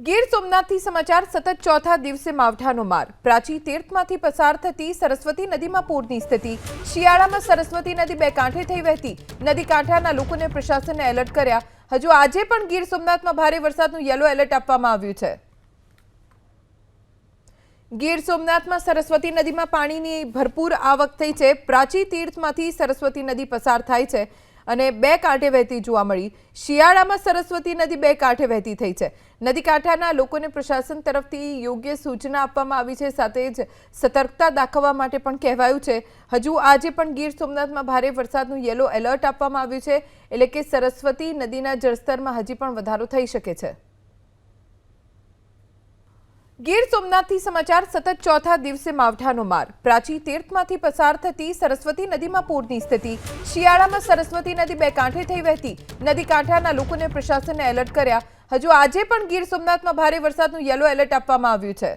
ગીર સોમનાથથી સમાચાર સતત ચોથા દિવસે માવઠાનો માર. પ્રાચી તીર્થમાંથી પસાર થતી સરસ્વતી નદીમાં પૂરની સ્થિતિ. શિયાળામાં સરસ્વતી નદી બે કાંઠે થઈ વહેતી. નદી કાંઠાના લોકોને પ્રશાસને એલર્ટ કર્યા. હજુ આજે પણ ગીર સોમનાથમાં ભારે વરસાદનું યલો એલર્ટ આપવામાં આવ્યું છે. ગીર સોમનાથમાં સરસ્વતી નદીમાં પાણીની ભરપૂર આવક થઈ છે. પ્રાચી તીર્થમાંથી સરસ્વતી નદી પસાર થાય છે. અને બે કાંઠે વહેતી જોવા મળી. શિયાળામાં સરસ્વતી નદી બે કાંઠે વહેતી થઈ છે. નદી કાંઠાના લોકોને પ્રશાસન તરફથી યોગ્ય સૂચના આપવામાં આવી છે. સાથે જ સતર્કતા દાખવવા માટે પણ કહેવાયું છે. હજુ આજે પણ ગીર સોમનાથમાં ભારે વરસાદનું યલો એલર્ટ આપવામાં આવ્યું છે. એટલે કે સરસ્વતી નદીના જળસ્તરમાં હજી પણ વધારો થઈ શકે છે. ગીર સોમનાથથી સમાચાર સતત ચોથા દિવસે માવઠાનો માર. પ્રાચી તીર્થમાંથી પસાર થતી સરસ્વતી નદીમાં પૂરની સ્થિતિ. શિયાળામાં સરસ્વતી નદી બે કાંઠે થઈ વહેતી. નદી કાંઠાના લોકોને પ્રશાસને એલર્ટ કર્યા. હજુ આજે પણ ગીર સોમનાથમાં ભારે વરસાદનું યલો એલર્ટ આપવામાં આવ્યું છે.